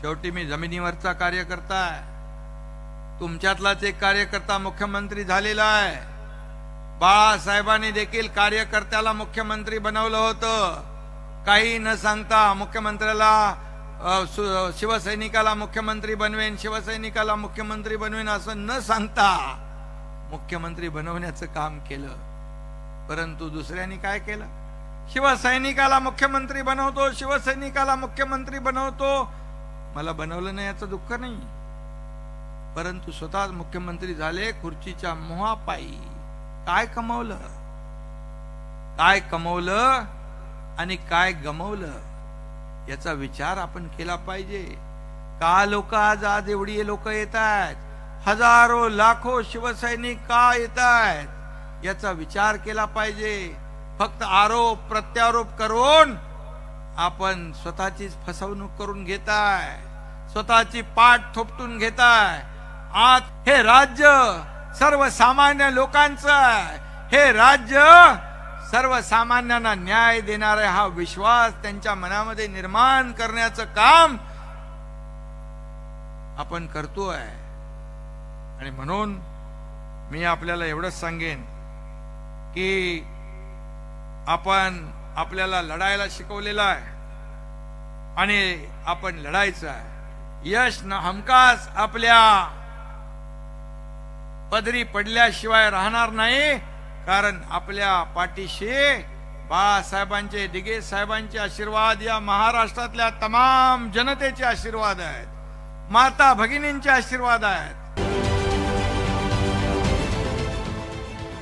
शेवटी मी जमिनीवरचा कार्यकर्ता आहे. तुमच्यातलाच एक कार्यकर्ता मुख्यमंत्री झालेला आहे. बाळासाहेबांनी देखील कार्यकर्त्याला मुख्यमंत्री बनवलं होतं. काही न सांगता मुख्यमंत्र्याला शिवसैनिकाला मुख्यमंत्री बनवेन शिवसैनिकाला मुख्यमंत्री बनवेन असं न सांगता मुख्यमंत्री बनवण्याचं काम केलं. परंतु दुसऱ्यांनी काय केलं? शिवसैनिकाला मुख्यमंत्री बनवतो शिवसैनिकाला मुख्यमंत्री बनवतो मला बनवलं नाही याचं दुःख नाही. परंतु स्वतः मुख्यमंत्री झाले खुर्चीच्या मोहापायी. काय कमवलं? काय कमवलं आणि काय गमवलं? याचा विचार आपण केला पाहिजे. का लोक आज आज एवढी लोक येत आहेत? हजारो लाखो शिवसैनिक का येत आहेत? याचा विचार केला पाहिजे. फक्त आरोप प्रत्यारोप करून आपण स्वतःचीच फसवणूक करून घेताय स्वतःची पाठ थोपटून घेताय. आज हे राज्य सर्वसामान्य लोकांचं आहे. हे राज्य सर्वसामान्यांना न्याय देणारा हा विश्वास त्यांच्या मनामध्ये निर्माण करण्याचं काम आपण करतोय. आणि म्हणून मी आपल्याला एवढंच सांगेन की आपण आपल्याला लढायला शिकवलेलं आहे. आणि आपण लढायचं आहे. यश न हमखास आपल्या पदरी पडल्याशिवाय राहणार नाही. कारण आपल्या पाठीशी बाळासाहेबांचे दिगे साहेबांचे आशीर्वाद या महाराष्ट्रातल्या तमाम जनतेचे आशीर्वाद आहेत. माता भगिनींचे आशीर्वाद आहेत.